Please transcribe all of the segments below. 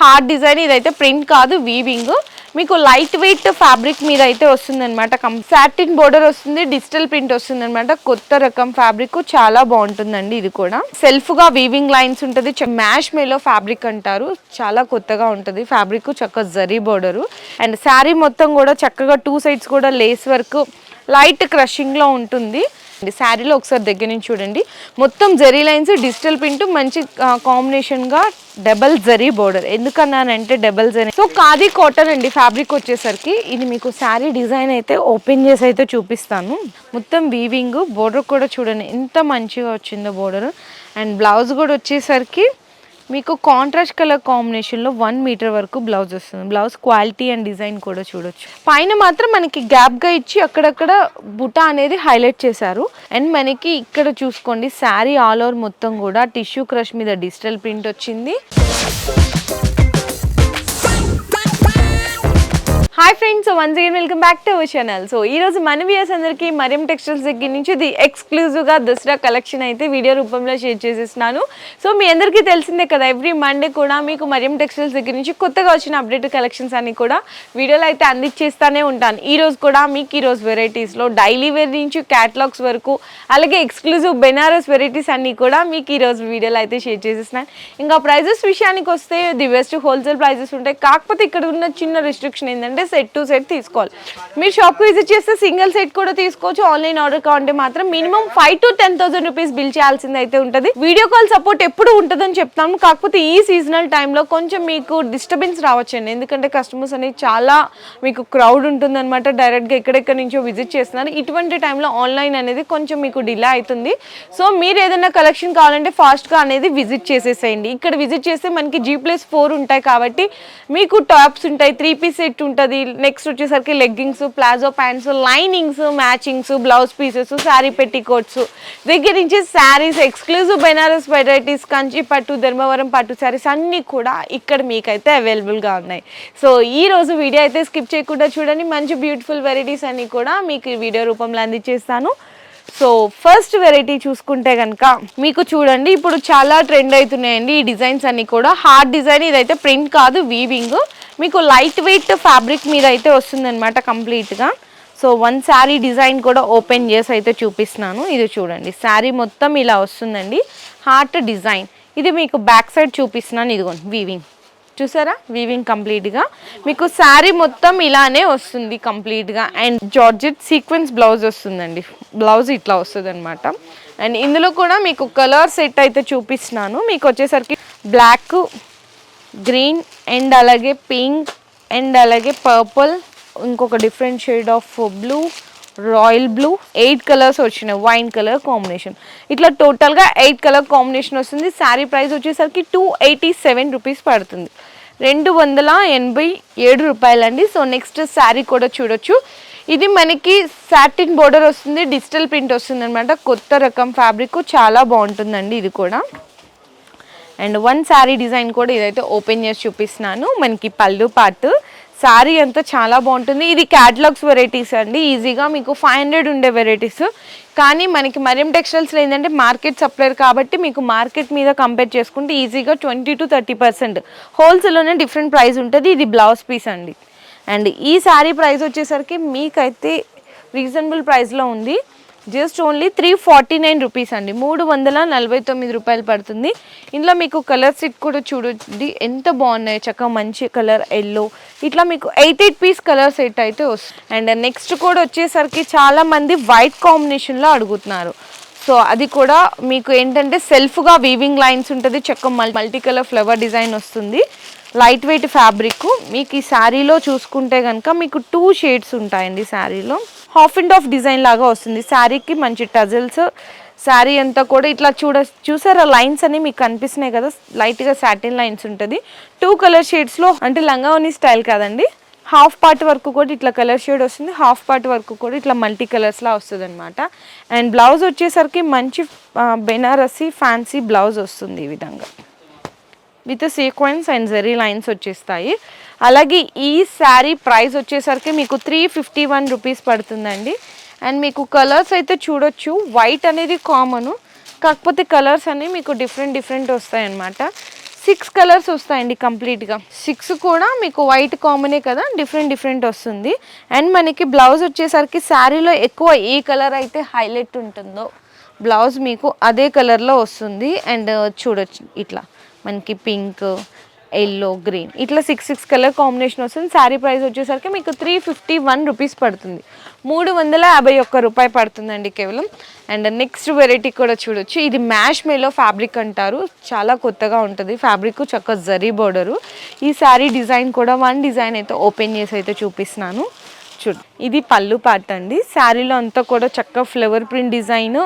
Hard design ఇదైతే print కాదు weaving మీకు లైట్ వెయిట్ ఫ్యాబ్రిక్ మీద అయితే వస్తుంది అనమాట సాటిన్ బోర్డర్ వస్తుంది డిజిటల్ ప్రింట్ వస్తుంది అనమాట కొత్త రకం ఫ్యాబ్రిక్ చాలా బాగుంటుందండి ఇది కూడా. సెల్ఫ్గా వీవింగ్ లైన్స్ ఉంటుంది మ్యాష్ మేలో ఫ్యాబ్రిక్ అంటారు. చాలా కొత్తగా ఉంటుంది ఫ్యాబ్రిక్ చక్కగా జరీ బోర్డర్ అండ్ శారీ మొత్తం కూడా చక్కగా టూ సైడ్స్ కూడా లేస్ వర్క్ లైట్ క్రషింగ్లో ఉంటుంది. శారీలో ఒకసారి దగ్గర నుంచి చూడండి. మొత్తం జరీ లైన్స్ డిజిటల్ ప్రింట్ మంచి కాంబినేషన్గా double zari border ఎందుకన్నానంటే double zari. So khadi cotton అండి ఫ్యాబ్రిక్ వచ్చేసరికి. ఇది మీకు శారీ డిజైన్ అయితే ఓపెన్ చేసి అయితే చూపిస్తాను. మొత్తం వీవింగ్ బోర్డర్ కూడా చూడండి. ఎంత మంచిగా వచ్చిందో బోర్డర్ అండ్ బ్లౌజ్ కూడా వచ్చేసరికి మీకు కాంట్రాస్ట్ కలర్ కాంబినేషన్లో వన్ మీటర్ వరకు బ్లౌజ్ వస్తుంది. బ్లౌజ్ క్వాలిటీ అండ్ డిజైన్ కూడా చూడొచ్చు. పైన మాత్రం మనకి గ్యాప్గా ఇచ్చి అక్కడక్కడ బుటా అనేది హైలైట్ చేశారు. అండ్ మనకి ఇక్కడ చూసుకోండి శారీ ఆల్ ఓవర్ మొత్తం కూడా టిష్యూ క్రష్ మీద డిజిటల్ ప్రింట్ వచ్చింది. Hi friends once again welcome back to our channel so ఈ రోజు మన వ్యూస్ అందరికీ మరియం టెక్స్టైల్స్ దగ్గర నుంచి ది ఎక్స్క్లూజివ్గా దసరా కలెక్షన్ అయితే వీడియో రూపంలో షేర్ చేసేస్తున్నాను. సో మీ అందరికీ తెలిసిందే కదా ఎవ్రీ మండే కూడా మీకు మరియం టెక్స్టైల్స్ దగ్గర నుంచి కొత్తగా వచ్చిన అప్డేట్ కలెక్షన్స్ అన్ని కూడా వీడియోలో అయితే అందించేస్తూనే ఉంటాను. ఈరోజు కూడా మీకు ఈరోజు వెరైటీస్లో డైలీ వేర్ నుంచి క్యాటలాగ్స్ వరకు అలాగే ఎక్స్క్లూజివ్ బెనారస్ వెరైటీస్ అన్నీ కూడా మీకు ఈరోజు వీడియోలో అయితే షేర్ చేసేస్తున్నాను. ఇంకా ప్రైజెస్ విషయానికి వస్తే ది బెస్ట్ హోల్సేల్ ప్రైజెస్ ఉంటాయి. కాకపోతే ఇక్కడ ఉన్న చిన్న రిస్ట్రిక్షన్ ఏంటంటే సెట్ టు సెట్ తీసుకోవాలి. మీరు షాప్కి విజిట్ చేస్తే సింగిల్ సెట్ కూడా తీసుకోవచ్చు. ఆన్లైన్ ఆర్డర్ కావాలంటే మాత్రం minimum five to ten thousand rupees bill చేయాల్సింది అయితే ఉంటుంది. వీడియో కాల్ సపోర్ట్ ఎప్పుడు ఉంటుందని చెప్తాము. కాకపోతే ఈ సీజనల్ టైంలో కొంచెం మీకు డిస్టర్బెన్స్ రావచ్చండి. ఎందుకంటే కస్టమర్స్ అనేది చాలా మీకు క్రౌడ్ ఉంటుందన్నమాట. డైరెక్ట్గా ఎక్కడెక్కడి నుంచో విజిట్ చేస్తున్నారు. ఇటువంటి టైంలో ఆన్లైన్ అనేది కొంచెం మీకు డిలే అవుతుంది. సో మీరు ఏదైనా కలెక్షన్ కావాలంటే ఫాస్ట్గా అనేది విజిట్ చేసేసేయండి. ఇక్కడ విజిట్ చేస్తే మనకి జీ ప్లస్ ఫోర్ ఉంటాయి కాబట్టి మీకు టాప్స్ ఉంటాయి త్రీ పీస్ సెట్ ఉంటుంది నెక్స్ట్ వచ్చేసరికి leggings palazzo pants linings matchings blouse pieces sari petticoats దగ్గర నుంచి శారీస్ ఎక్స్క్లూజివ్ బెనారస్ వెరైటీస్ కంచి పట్టు ధర్మవరం పట్టు శారీస్ అన్నీ కూడా ఇక్కడ మీకైతే అవైలబుల్గా ఉన్నాయి. సో ఈ రోజు వీడియో అయితే స్కిప్ చేయకుండా చూడండి. మంచి బ్యూటిఫుల్ వెరైటీస్ అన్నీ కూడా మీకు వీడియో రూపంలో అందించేస్తాను. సో ఫస్ట్ వెరైటీ చూసుకుంటే కనుక మీకు చూడండి ఇప్పుడు చాలా ట్రెండ్ అవుతున్నాయండి ఈ డిజైన్స్ అన్నీ కూడా. హార్డ్ డిజైన్ ఇదైతే ప్రింట్ కాదు వీవింగ్ మీకు లైట్ వెయిట్ ఫ్యాబ్రిక్ మీద అయితే వస్తుందన్నమాట కంప్లీట్గా సో వన్ శారీ డిజైన్ కూడా ఓపెన్ చేసి అయితే చూపిస్తున్నాను. ఇది చూడండి శారీ మొత్తం ఇలా వస్తుందండి. హార్ట్ డిజైన్ ఇది మీకు బ్యాక్ సైడ్ చూపిస్తున్నాను ఇదిగోండి వీవింగ్ చూసారా? వీవింగ్ కంప్లీట్గా మీకు శారీ మొత్తం ఇలానే వస్తుంది కంప్లీట్గా అండ్ జార్జెట్ సీక్వెన్స్ బ్లౌజ్ వస్తుందండి. బ్లౌజ్ ఇట్లా వస్తుంది అనమాట అండ్ ఇందులో కూడా మీకు కలర్ సెట్ అయితే చూపిస్తున్నాను. మీకు వచ్చేసరికి బ్లాక్ గ్రీన్ అండ్ అలాగే పింక్ అండ్ అలాగే పర్పుల్ ఇంకొక different shade of blue royal blue eight colours వచ్చినాయి వైన్ కలర్ కాంబినేషన్. ఇట్లా టోటల్గా ఎయిట్ కలర్ కాంబినేషన్ వస్తుంది. శారీ ప్రైస్ వచ్చేసరికి టూ ఎయిటీ సెవెన్ రూపీస్ పడుతుంది. రెండు వందల ఎనభై ఏడు రూపాయలండి. సో నెక్స్ట్ శారీ కూడా చూడొచ్చు. ఇది మనకి సాటిన్ బోర్డర్ వస్తుంది డిజిటల్ ప్రింట్ వస్తుంది అనమాట కొత్త రకం ఫ్యాబ్రిక్ చాలా బాగుంటుందండి ఇది కూడా. అండ్ వన్ శారీ డిజైన్ కూడా ఇదైతే ఓపెన్ చేసి చూపిస్తున్నాను. మనకి పళ్ళు పాటు. శారీ అంతా చాలా బాగుంటుంది. ఇది క్యాటలాగ్స్ వెరైటీస్ అండి. ఈజీగా మీకు ఫైవ్ హండ్రెడ్ ఉండే వెరైటీస్ కానీ మనకి మరియం టెక్స్టైల్స్లో ఏంటంటే మార్కెట్ సప్లైర్ కాబట్టి మీకు మార్కెట్ మీద కంపేర్ చేసుకుంటే ఈజీగా ట్వంటీ టు థర్టీ పర్సెంట్ హోల్సేల్లోనే డిఫరెంట్ ప్రైస్ ఉంటుంది. ఇది బ్లౌజ్ పీస్ అండి. అండ్ ఈ శారీ ప్రైస్ వచ్చేసరికి మీకైతే రీజనబుల్ ప్రైస్లో ఉంది. Just only three forty nine rupees అండి. మూడు వందల నలభై తొమ్మిది రూపాయలు పడుతుంది. ఇందులో మీకు కలర్ సెట్ కూడా చూడండి. ఎంత బాగున్నాయి చక్కగా మంచి కలర్ ఎల్లో. ఇట్లా మీకు eight eight piece colour set అయితే వస్తుంది. అండ్ నెక్స్ట్ కూడా వచ్చేసరికి చాలా మంది వైట్ కాంబినేషన్లో అడుగుతున్నారు. సో అది కూడా మీకు ఏంటంటే సెల్ఫ్గా వీవింగ్ లైన్స్ ఉంటుంది. చక్క మల్టీ కలర్ ఫ్లవర్ డిజైన్ వస్తుంది. లైట్ వెయిట్ ఫ్యాబ్రిక్ మీకు ఈ శారీలో చూసుకుంటే కనుక మీకు టూ షేడ్స్ ఉంటాయండి శారీలో. హాఫ్ అండ్ హాఫ్ డిజైన్ లాగా వస్తుంది. శారీకి మంచి టజల్స్ శారీ అంతా కూడా ఇట్లా చూడ చూసారా? లైన్స్ అని మీకు కనిపిస్తున్నాయి కదా? లైట్గా సాటిన్ లైన్స్ ఉంటుంది. టూ కలర్ షేడ్స్లో అంటే లంగావని స్టైల్ కాదండి. హాఫ్ పార్ట్ వరకు కూడా ఇట్లా కలర్ షేడ్ వస్తుంది. హాఫ్ పార్ట్ వరకు కూడా ఇట్లా మల్టీ కలర్స్లా వస్తుంది అనమాట అండ్ బ్లౌజ్ వచ్చేసరికి మంచి బెనారసీ బెనారసి ఫ్యాన్సీ బ్లౌజ్ వస్తుంది ఈ విధంగా. With sequence and zari lines వచ్చేస్తాయి. అలాగే ఈ శారీ ప్రైస్ వచ్చేసరికి మీకు త్రీ ఫిఫ్టీ వన్ రూపీస్ పడుతుందండి. అండ్ మీకు కలర్స్ అయితే చూడొచ్చు. వైట్ అనేది కామను. కాకపోతే కలర్స్ అనేవి మీకు డిఫరెంట్ డిఫరెంట్ వస్తాయి అన్నమాట సిక్స్ కలర్స్ వస్తాయండి కంప్లీట్గా. సిక్స్ కూడా మీకు వైట్ కామనే కదా డిఫరెంట్ డిఫరెంట్ వస్తుంది. అండ్ మనకి బ్లౌజ్ వచ్చేసరికి శారీలో ఎక్కువ ఏ కలర్ అయితే హైలైట్ ఉంటుందో బ్లౌజ్ మీకు అదే కలర్లో వస్తుంది. అండ్ చూడొచ్చు ఇట్లా. మనకి పింక్ ఎల్లో గ్రీన్. ఇట్లా సిక్స్ సిక్స్ కలర్ కాంబినేషన్ వస్తుంది. శారీ ప్రైస్ వచ్చేసరికి మీకు త్రీ ఫిఫ్టీ వన్ రూపీస్ పడుతుంది. మూడు వందల యాభై ఒక్క రూపాయి పడుతుందండి కేవలం. అండ్ నెక్స్ట్ వెరైటీ కూడా చూడొచ్చు. ఇది మ్యాష్ మేలో ఫ్యాబ్రిక్ అంటారు. చాలా కొత్తగా ఉంటుంది. ఫ్యాబ్రిక్ చక్క జరీ బోర్డరు ఈ శారీ డిజైన్ కూడా వన్ డిజైన్ అయితే ఓపెన్ చేసి అయితే చూపిస్తున్నాను. చూడు. ఇది పళ్ళు పాట అండి. శారీలో అంతా కూడా చక్క ఫ్లవర్ ప్రింట్ డిజైన్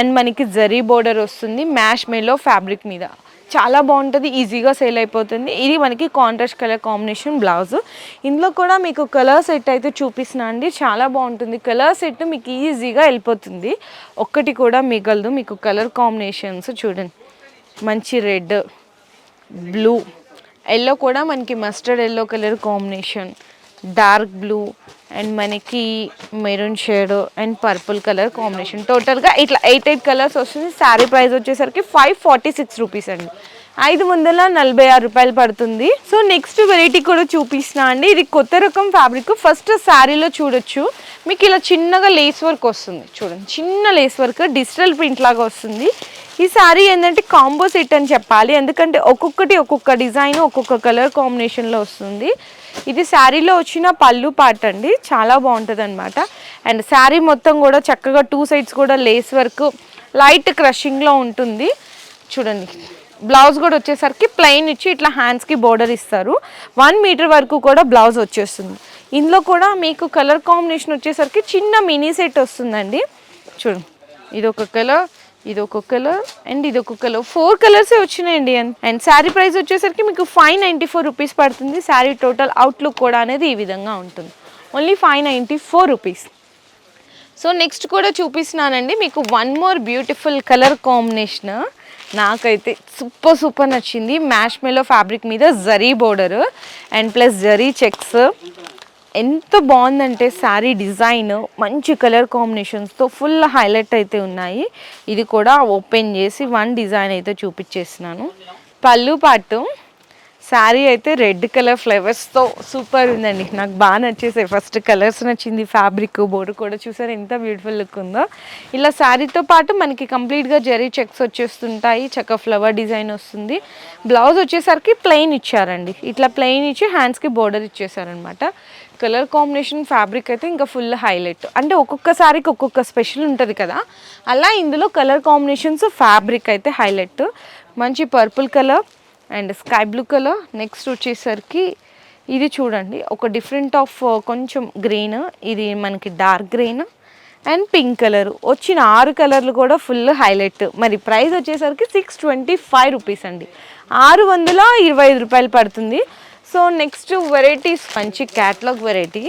అండ్ మనకి జరీ బోర్డర్ వస్తుంది. మ్యాష్ మేలో ఫ్యాబ్రిక్ మీద. చాలా బాగుంటుంది ఈజీగా సేల్ అయిపోతుంది. ఇది మనకి కాంట్రాస్ట్ కలర్ కాంబినేషన్ బ్లౌజ్ ఇందులో కూడా మీకు కలర్ సెట్ అయితే చూపిస్తున్నా అండి. చాలా బాగుంటుంది. కలర్ సెట్ మీకు ఈజీగా వెళ్ళిపోతుంది. ఒక్కటి కూడా మిగలదు. మీకు కలర్ కాంబినేషన్స్ చూడండి. మంచి రెడ్ బ్లూ ఎల్లో కూడా మనకి mustard yellow colour combination dark blue and మనకి maroon shade and purple colour combination. టోటల్గా ఇట్లా ఎయిట్ ఎయిట్ కలర్స్ వస్తుంది. శారీ ప్రైస్ వచ్చేసరికి ఫైవ్ ఫార్టీ సిక్స్ రూపీస్ అండి. ఐదు వందల నలభై ఆరు రూపాయలు పడుతుంది. సో నెక్స్ట్ వెరైటీ కూడా చూపిస్తున్నా అండి. ఇది కొత్త రకం ఫ్యాబ్రిక్ ఫస్ట్ శారీలో చూడొచ్చు. మీకు ఇలా చిన్నగా లేస్ వర్క్ వస్తుంది. చూడండి. చిన్న లేస్ వర్క్ డిజిటల్ ప్రింట్ లాగా వస్తుంది. ఈ శారీ ఏంటంటే కాంబో సెట్ అని చెప్పాలి. ఎందుకంటే ఒక్కొక్కటి ఒక్కొక్క డిజైన్ ఒక్కొక్క కలర్ కాంబినేషన్లో వస్తుంది. ఇది శారీలో వచ్చిన పళ్ళు పార్ట్ అండి. చాలా బాగుంటుంది అనమాట అండ్ శారీ మొత్తం కూడా చక్కగా టూ సైడ్స్ కూడా లేస్ వర్క్ లైట్ క్రషింగ్లో ఉంటుంది. చూడండి. బ్లౌజ్ కూడా వచ్చేసరికి ప్లెయిన్ ఇచ్చి ఇట్లా హ్యాండ్స్కి బోర్డర్ ఇస్తారు. వన్ మీటర్ వరకు కూడా బ్లౌజ్ వచ్చేస్తుంది. ఇందులో కూడా మీకు కలర్ కాంబినేషన్ వచ్చేసరికి చిన్న మినీ సెట్ వస్తుందండి. చూడు. ఇది ఒక కలర్ ఇది ఒక కలర్ అండ్ ఇది ఒక కలర్. ఫోర్ కలర్సే వచ్చినాయండి. అండ్ శారీ ప్రైస్ వచ్చేసరికి మీకు ఫైవ్ నైంటీ ఫోర్ రూపీస్ పడుతుంది. శారీ టోటల్ అవుట్లుక్ కూడా అనేది ఈ విధంగా ఉంటుంది. Only five ninety four rupees so next కూడా చూపిస్తున్నానండి. మీకు one more beautiful colour combination నాకైతే సూపర్ సూపర్ నచ్చింది. మ్యాష్ మెలో ఫ్యాబ్రిక్ మీద zari border and plus zari checks ఎంత బాగుందంటే శారీ డిజైన్ మంచి కలర్ కాంబినేషన్స్తో ఫుల్ హైలైట్ అయితే ఉన్నాయి. ఇది కూడా ఓపెన్ చేసి వన్ డిజైన్ అయితే చూపించేసినాను పళ్ళు పాటు శారీ అయితే రెడ్ కలర్ ఫ్లేవర్స్తో సూపర్ ఉందండి. నాకు బాగా నచ్చేసాయి. ఫస్ట్ కలర్స్ నచ్చింది. ఫ్యాబ్రిక్ బోర్డు కూడా చూసారు? ఎంత బ్యూటిఫుల్ లుక్ ఉందో. ఇలా శారీతో పాటు మనకి కంప్లీట్గా జరీ చెక్స్ వచ్చేస్తుంటాయి. చక్క ఫ్లవర్ డిజైన్ వస్తుంది. బ్లౌజ్ వచ్చేసరికి ప్లెయిన్ ఇచ్చారండి. ఇట్లా ప్లెయిన్ ఇచ్చి హ్యాండ్స్కి బోర్డర్ ఇచ్చేసారనమాట కలర్ కాంబినేషన్ ఫ్యాబ్రిక్ అయితే ఇంకా ఫుల్ హైలైట్ అంటే ఒక్కొక్క శారీకి ఒక్కొక్క స్పెషల్ ఉంటుంది కదా. అలా ఇందులో కలర్ కాంబినేషన్స్ ఫ్యాబ్రిక్ అయితే హైలైట్ మంచి purple colour and sky blue colour. Next వచ్చేసరికి ఇది చూడండి. ఒక డిఫరెంట్ ఆఫ్ కొంచెం గ్రీన్. ఇది మనకి dark green and pink colour. వచ్చిన ఆరు కలర్లు కూడా ఫుల్ హైలైట్. మరి ప్రైస్ వచ్చేసరికి సిక్స్ ట్వంటీ ఫైవ్ రూపీస్ అండి. ఆరు వందల ఇరవై ఐదు రూపాయలు పడుతుంది. సో నెక్స్ట్ వెరైటీస్ మంచి క్యాట్లాగ్ వెరైటీ.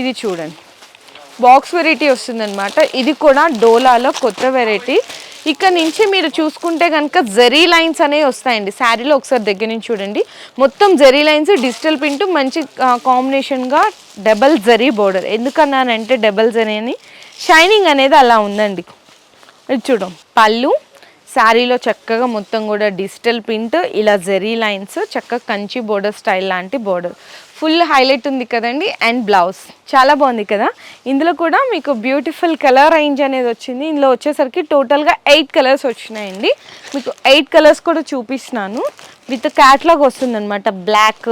ఇది చూడండి. బాక్స్ వెరైటీ వస్తుందన్నమాట. ఇది కూడా డోలాలో కొత్త వెరైటీ. ఇక్కడ నుంచి మీరు చూసుకుంటే కనుక జరీ లైన్స్ అనేవి వస్తాయండి. శారీలో ఒకసారి దగ్గర నుంచి చూడండి. మొత్తం జరీ లైన్స్ డిజిటల్ ప్రింట్ మంచి కాంబినేషన్గా డబల్ జరీ బోర్డర్ ఎందుకన్నానంటే డబల్ జరీ అని. షైనింగ్ అనేది అలా ఉందండి. ఇది చూడం. పళ్ళు శారీలో చక్కగా మొత్తం కూడా డిజిటల్ ప్రింట్ ఇలా జెరీ లైన్స్ చక్కగా కంచి బోర్డర్ స్టైల్ లాంటి బోర్డర్ ఫుల్ హైలైట్ ఉంది కదండి అండ్ బ్లౌజ్. చాలా బాగుంది కదా? ఇందులో కూడా మీకు బ్యూటిఫుల్ కలర్ రేంజ్ అనేది వచ్చింది. ఇందులో వచ్చేసరికి టోటల్గా ఎయిట్ కలర్స్ వచ్చినాయండి. మీకు ఎయిట్ కలర్స్ కూడా చూపిస్తున్నాను. విత్ క్యాట్లాగ్ వస్తుందన్నమాట. బ్లాక్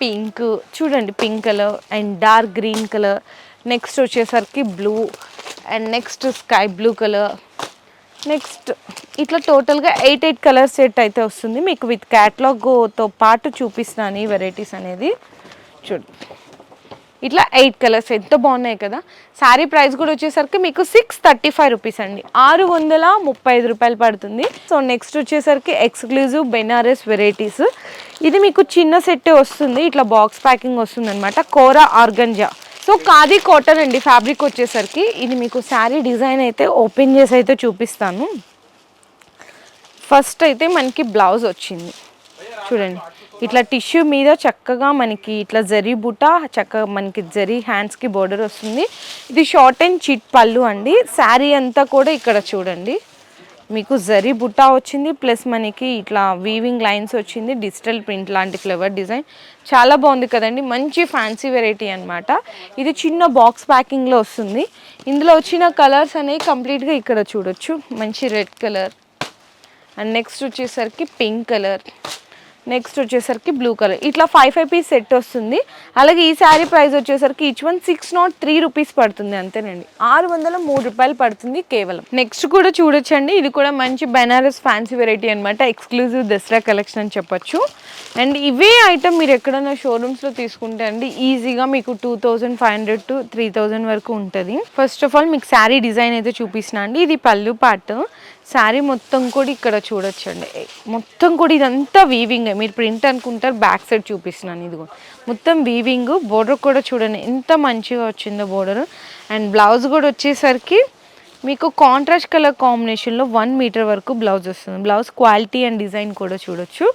పింక్ చూడండి pink colour and dark green colour next వచ్చేసరికి blue and next sky blue colour next ఇట్లా టోటల్గా ఎయిట్ ఎయిట్ కలర్ సెట్ అయితే వస్తుంది. మీకు విత్ క్యాట్లాగ్తో పాటు చూపిస్తున్నాను ఈ వెరైటీస్ అనేది చూడు ఇట్లా ఎయిట్ కలర్స్ ఎంత బాగున్నాయి కదా. శారీ ప్రైస్ కూడా వచ్చేసరికి మీకు సిక్స్ థర్టీ ఫైవ్ రూపీస్ అండి. ఆరు వందల ముప్పై ఐదు రూపాయలు పడుతుంది. సో నెక్స్ట్ వచ్చేసరికి ఎక్స్క్లూజివ్ బెనారస్ వెరైటీస్ ఇది మీకు చిన్న సెట్ వస్తుంది. ఇట్లా బాక్స్ ప్యాకింగ్ వస్తుంది అనమాట kora organza so khadi cotton అండి ఫ్యాబ్రిక్ వచ్చేసరికి. ఇది మీకు శారీ డిజైన్ అయితే ఓపెన్ చేసి అయితే చూపిస్తాను. ఫస్ట్ అయితే మనకి బ్లౌజ్ వచ్చింది. చూడండి ఇట్లా టిష్యూ మీద చక్కగా మనకి ఇట్లా జరీ బుట్ట చక్కగా మనకి జరీ హ్యాండ్స్కి బోర్డర్ వస్తుంది. ఇది షార్ట్ అండ్ చిట్ పళ్ళు అండి. శారీ అంతా కూడా ఇక్కడ చూడండి. మీకు జరీ బుట్టా వచ్చింది ప్లస్ మనకి ఇట్లా వీవింగ్ లైన్స్ వచ్చింది డిజిటల్ ప్రింట్ లాంటి ఫ్లవర్ డిజైన్ చాలా బాగుంది కదండి మంచి ఫ్యాన్సీ వెరైటీ అనమాట ఇది చిన్న బాక్స్ ప్యాకింగ్లో వస్తుంది. ఇందులో వచ్చిన కలర్స్ అనేవి కంప్లీట్గా ఇక్కడ చూడొచ్చు. మంచి రెడ్ కలర్ అండ్ నెక్స్ట్ వచ్చేసరికి పింక్ కలర్ నెక్స్ట్ వచ్చేసరికి బ్లూ కలర్. ఇట్లా ఫైవ్ ఫైవ్ పీస్ సెట్ వస్తుంది. అలాగే ఈ శారీ ప్రైస్ వచ్చేసరికి each one six nought three rupees పడుతుంది అంతేనండి. ఆరు వందల మూడు రూపాయలు పడుతుంది కేవలం. నెక్స్ట్ కూడా చూడొచ్చండి. ఇది కూడా మంచి బెనారస్ ఫ్యాన్సీ వెరైటీ అనమాట ఎక్స్క్లూజివ్ దసరా కలెక్షన్ అని చెప్పొచ్చు. అండ్ ఇవే ఐటమ్ మీరు ఎక్కడైనా షోరూమ్స్లో తీసుకుంటే అండి ఈజీగా మీకు two thousand five hundred to three thousand వరకు ఉంటుంది. ఫస్ట్ ఆఫ్ ఆల్ మీకు శారీ డిజైన్ అయితే చూపిస్తున్నా అండి. ఇది పళ్ళు పార్ట్ శారీ మొత్తం కూడా ఇక్కడ చూడొచ్చండి. మొత్తం కూడా ఇదంతా వీవింగ్ మీరు ప్రింట్ అనుకుంటారు బ్యాక్ సైడ్ చూపిస్తున్నాను ఇదిగో. మొత్తం వీవింగ్ బోర్డర్ కూడా చూడండి ఎంత మంచిగా వచ్చిందో బోర్డర్ అండ్ బ్లౌజ్ కూడా వచ్చేసరికి మీకు కాంట్రాస్ట్ కలర్ కాంబినేషన్లో వన్ మీటర్ వరకు బ్లౌజ్ వస్తుంది. బ్లౌజ్ క్వాలిటీ అండ్ డిజైన్ కూడా చూడొచ్చు.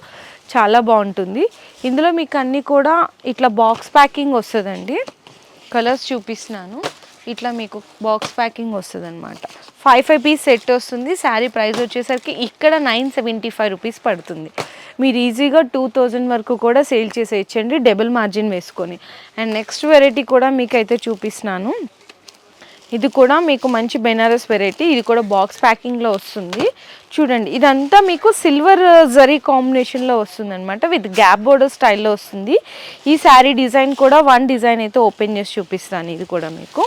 చాలా బాగుంటుంది. ఇందులో మీకు అన్నీ కూడా ఇట్లా బాక్స్ ప్యాకింగ్ వస్తుందండి. కలర్స్ చూపిస్తున్నాను. ఇట్లా మీకు బాక్స్ ప్యాకింగ్ వస్తుంది అనమాట ఫైవ్ ఫైవ్ పీస్ సెట్ వస్తుంది. శారీ ప్రైస్ వచ్చేసరికి ఇక్కడ నైన్ సెవెంటీ ఫైవ్ రూపీస్ పడుతుంది. మీరు ఈజీగా టూ థౌజండ్ వరకు కూడా సేల్ చేసేయచ్చండి డబుల్ మార్జిన్ వేసుకొని. అండ్ నెక్స్ట్ వెరైటీ కూడా మీకైతే చూపిస్తున్నాను. ఇది కూడా మీకు మంచి బెనారస్ వెరైటీ ఇది కూడా బాక్స్ ప్యాకింగ్లో వస్తుంది. చూడండి ఇదంతా మీకు సిల్వర్ జరీ కాంబినేషన్లో వస్తుంది అనమాట విత్ గ్యాప్ బోర్డర్ స్టైల్లో వస్తుంది. ఈ శారీ డిజైన్ కూడా వన్ డిజైన్ అయితే ఓపెన్ చేసి చూపిస్తాను ఇది కూడా మీకు.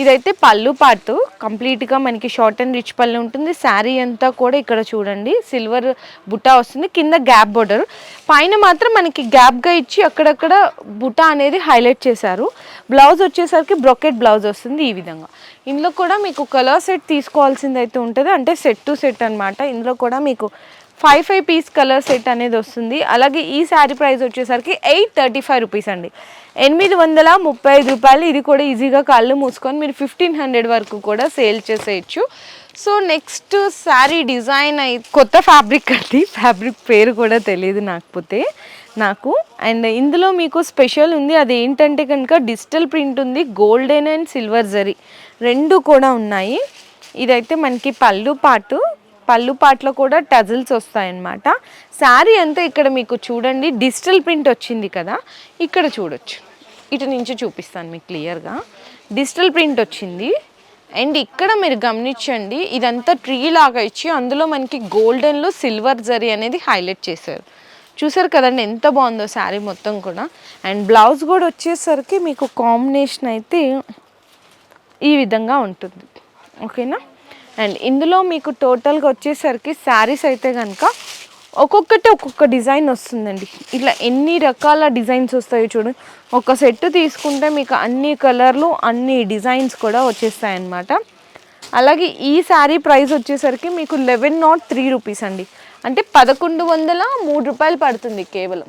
ఇదైతే పళ్ళు పాటు. కంప్లీట్గా మనకి షార్ట్ అండ్ రిచ్ పళ్ళు ఉంటుంది. శారీ అంతా కూడా ఇక్కడ చూడండి. సిల్వర్ బుట్ట వస్తుంది. కింద గ్యాప్ బోర్డర్ పైన మాత్రం మనకి గ్యాప్గా ఇచ్చి అక్కడక్కడ బుట్ట అనేది హైలైట్ చేశారు. బ్లౌజ్ వచ్చేసరికి బ్రొకెట్ బ్లౌజ్ వస్తుంది ఈ విధంగా. ఇందులో కూడా మీకు కలర్ సెట్ తీసుకోవాల్సింది అయితే ఉంటుంది. అంటే సెట్ టు సెట్ అనమాట ఇందులో కూడా మీకు five five piece colour set అనేది వస్తుంది. అలాగే ఈ శారీ ప్రైస్ వచ్చేసరికి ఎయిట్ థర్టీ ఫైవ్ రూపీస్ అండి. ఎనిమిది వందల ముప్పై ఐదు రూపాయలు. ఇది కూడా ఈజీగా కళ్ళు మూసుకొని మీరు ఫిఫ్టీన్ హండ్రెడ్ వరకు కూడా సేల్ చేసేయచ్చు. సో నెక్స్ట్ శారీ డిజైన్ అయి కొత్త ఫ్యాబ్రిక్ అది ఫ్యాబ్రిక్ పేరు కూడా తెలియదు నాకపోతే నాకు. అండ్ ఇందులో మీకు స్పెషల్ ఉంది. అది ఏంటంటే కనుక డిజిటల్ ప్రింట్ ఉంది. Golden and silver zari. రెండు కూడా ఉన్నాయి. ఇదైతే మనకి పళ్ళు పాటు పళ్ళు పాటలో కూడా టజిల్స్ వస్తాయన్నమాట. శారీ అంతా ఇక్కడ మీకు చూడండి డిజిటల్ ప్రింట్ వచ్చింది కదా ఇక్కడ చూడొచ్చు. ఇటు నుంచి చూపిస్తాను మీకు క్లియర్గా. డిజిటల్ ప్రింట్ వచ్చింది. అండ్ ఇక్కడ మీరు గమనించండి ఇదంతా ట్రీ లాగా ఇచ్చి అందులో మనకి గోల్డెన్లో సిల్వర్ జరీ అనేది హైలైట్ చేశారు. చూసారు కదండి ఎంత బాగుందో శారీ మొత్తం కూడా. అండ్ బ్లౌజ్ కూడా వచ్చేసరికి మీకు కాంబినేషన్ అయితే ఈ విధంగా ఉంటుంది. ఓకేనా? అండ్ ఇందులో మీకు టోటల్గా వచ్చేసరికి శారీస్ అయితే కనుక ఒక్కొక్కటి ఒక్కొక్క డిజైన్ వస్తుందండి. ఇట్లా ఎన్ని రకాల డిజైన్స్ వస్తాయో చూడండి ఒక సెట్ తీసుకుంటే మీకు అన్ని కలర్లు అన్ని డిజైన్స్ కూడా వచ్చేస్తాయి అన్నమాట అలాగే ఈ శారీ ప్రైస్ వచ్చేసరికి మీకు లెవెన్ నాట్ త్రీ రూపీస్ అండి. అంటే పదకొండు వందల మూడు రూపాయలు పడుతుంది కేవలం.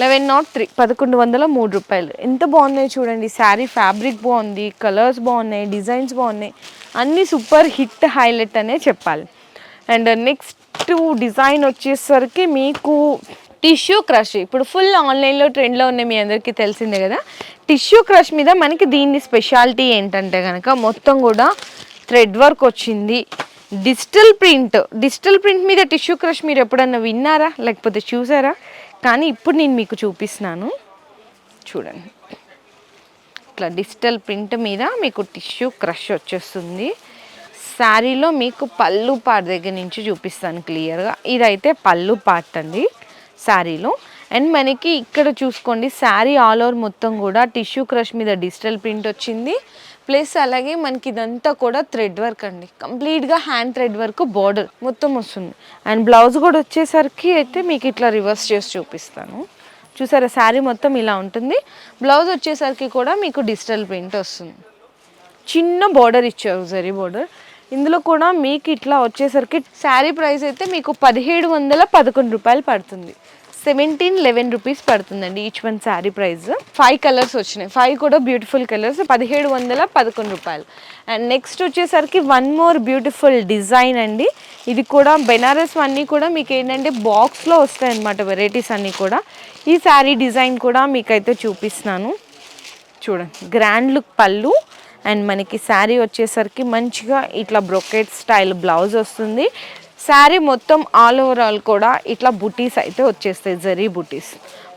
లెవెన్ నాట్ త్రీ పదకొండు వందల మూడు రూపాయలు. ఎంత బాగున్నాయి చూడండి. శారీ ఫ్యాబ్రిక్ బాగుంది కలర్స్ బాగున్నాయి డిజైన్స్ బాగున్నాయి. అన్నీ సూపర్ హిట్ హైలైట్ అనే చెప్పాలి. అండ్ నెక్స్ట్ డిజైన్ వచ్చేసరికి మీకు టిష్యూ క్రష్. ఇప్పుడు ఫుల్ ఆన్లైన్లో ట్రెండ్లో ఉన్నాయి మీ అందరికీ తెలిసిందే కదా. టిష్యూ క్రష్ మీద మనకి దీన్ని స్పెషాలిటీ ఏంటంటే కనుక మొత్తం కూడా థ్రెడ్ వర్క్ వచ్చింది. డిజిటల్ ప్రింట్ డిజిటల్ ప్రింట్ మీద టిష్యూ క్రష్ మీరు ఎప్పుడన్నా విన్నారా? లేకపోతే చూసారా? కానీ ఇప్పుడు నేను మీకు చూపిస్తున్నాను. చూడండి. ఇట్లా డిజిటల్ ప్రింట్ మీద మీకు టిష్యూ క్రష్ వచ్చేస్తుంది. శారీలో మీకు పళ్ళు పార్ట్ దగ్గర నుంచి చూపిస్తాను క్లియర్గా. ఇదైతే పళ్ళు పార్ట్ అండి శారీలో. అండ్ మనకి ఇక్కడ చూసుకోండి శారీ ఆల్ ఓవర్ మొత్తం కూడా టిష్యూ క్రష్ మీద డిజిటల్ ప్రింట్ వచ్చింది. ప్లస్ అలాగే మనకి ఇదంతా కూడా థ్రెడ్ వర్క్ అండి. కంప్లీట్గా హ్యాండ్ థ్రెడ్ వర్క్ బార్డర్ మొత్తం వస్తుంది. అండ్ బ్లౌజ్ కూడా వచ్చేసరికి అయితే మీకు ఇట్లా రివర్స్ చేసి చూపిస్తాను. చూసారా శారీ మొత్తం ఇలా ఉంటుంది. బ్లౌజ్ వచ్చేసరికి కూడా మీకు డిజిటల్ ప్రింట్ వస్తుంది. చిన్న బార్డర్ ఇచ్చారు జరీ బార్డర్ ఇందులో కూడా మీకు ఇట్లా వచ్చేసరికి శారీ ప్రైస్ అయితే మీకు పదిహేడు వందల పదకొండు రూపాయలు పడుతుంది. సెవెంటీన్ లెవెన్ రూపీస్ పడుతుందండి. Each one sari price five colours వచ్చినాయి. ఫైవ్ కూడా బ్యూటిఫుల్ కలర్స్ పదిహేడు వందల పదకొండు రూపాయలు. అండ్ నెక్స్ట్ వచ్చేసరికి వన్ మోర్ బ్యూటిఫుల్ డిజైన్ అండి. ఇది కూడా బెనారస్ అన్నీ కూడా మీకు ఏంటంటే బాక్స్లో వస్తాయి అన్నమాట వెరైటీస్ అన్నీ కూడా. ఈ శారీ డిజైన్ కూడా మీకైతే చూపిస్తున్నాను. చూడండి. గ్రాండ్ లుక్ పళ్ళు. అండ్ మనకి శారీ వచ్చేసరికి మంచిగా ఇట్లా బ్రొకెట్ స్టైల్ బ్లౌజ్ వస్తుంది. శారీ మొత్తం ఆల్ ఓవరాల్ కూడా ఇట్లా బుటీస్ అయితే వచ్చేస్తాయి జరీ బుటీస్.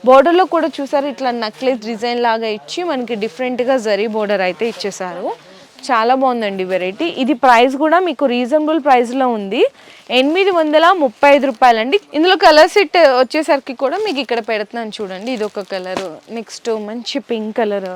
బోర్డర్లో కూడా చూసారు ఇట్లా నక్లెస్ డిజైన్ లాగా ఇచ్చి మనకి డిఫరెంట్గా జరీ బోర్డర్ అయితే ఇచ్చేసారు చాలా బాగుందండి వెరైటీ ఇది ప్రైస్ కూడా మీకు రీజనబుల్ ప్రైస్లో ఉంది. ఎనిమిది వందల ముప్పై ఐదు రూపాయలండి. ఇందులో కలర్ సెట్ వచ్చేసరికి కూడా మీకు ఇక్కడ పెడుతున్నాను చూడండి. ఇది ఒక కలర్ నెక్స్ట్ మంచి పింక్ కలర్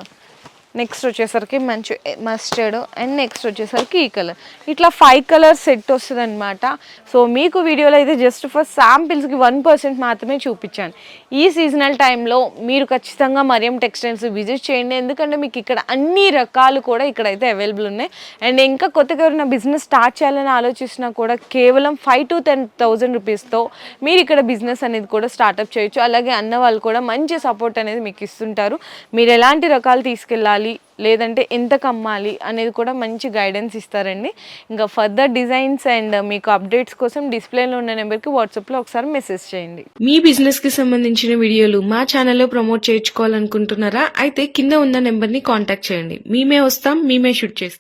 నెక్స్ట్ వచ్చేసరికి మంచి మస్టర్డ్ అండ్ నెక్స్ట్ వచ్చేసరికి ఈ కలర్ ఇట్లా ఫైవ్ కలర్ సెట్ వస్తుంది అనమాట సో మీకు వీడియోలో అయితే జస్ట్ ఫర్ శాంపిల్స్కి వన్ పర్సెంట్ మాత్రమే చూపించాను. ఈ సీజనల్ టైంలో మీరు ఖచ్చితంగా మరియం టెక్స్టైల్స్ విజిట్ చేయండి. ఎందుకంటే మీకు ఇక్కడ అన్ని రకాలు కూడా ఇక్కడైతే అవైలబుల్ ఉన్నాయి. అండ్ ఇంకా కొత్తగా ఎవరైనా బిజినెస్ స్టార్ట్ చేయాలని ఆలోచిస్తున్నా కూడా కేవలం ఫైవ్ టు టెన్ థౌజండ్ రూపీస్తో మీరు ఇక్కడ బిజినెస్ అనేది కూడా స్టార్ట్అప్ చేయొచ్చు. అలాగే అన్న వాళ్ళు కూడా మంచి సపోర్ట్ అనేది మీకు ఇస్తుంటారు. మీరు ఎలాంటి రకాలు తీసుకెళ్ళాలి? లేదంటే ఎంతకు అమ్మాలి అనేది కూడా మంచి గైడెన్స్ ఇస్తారండి. ఇంకా ఫర్దర్ డిజైన్స్ అండ్ మీకు అప్డేట్స్ కోసం డిస్ప్లేలో ఉన్న నెంబర్కి వాట్సాప్లో ఒకసారి మెసేజ్ చేయండి. మీ బిజినెస్కి సంబంధించిన వీడియోలు మా ఛానల్లో ప్రమోట్ చేయించుకోవాలనుకుంటున్నారా? అయితే కింద ఉన్న నెంబర్ని కాంటాక్ట్ చేయండి. మేమే వస్తాం మేమే షూట్ చేస్తాం.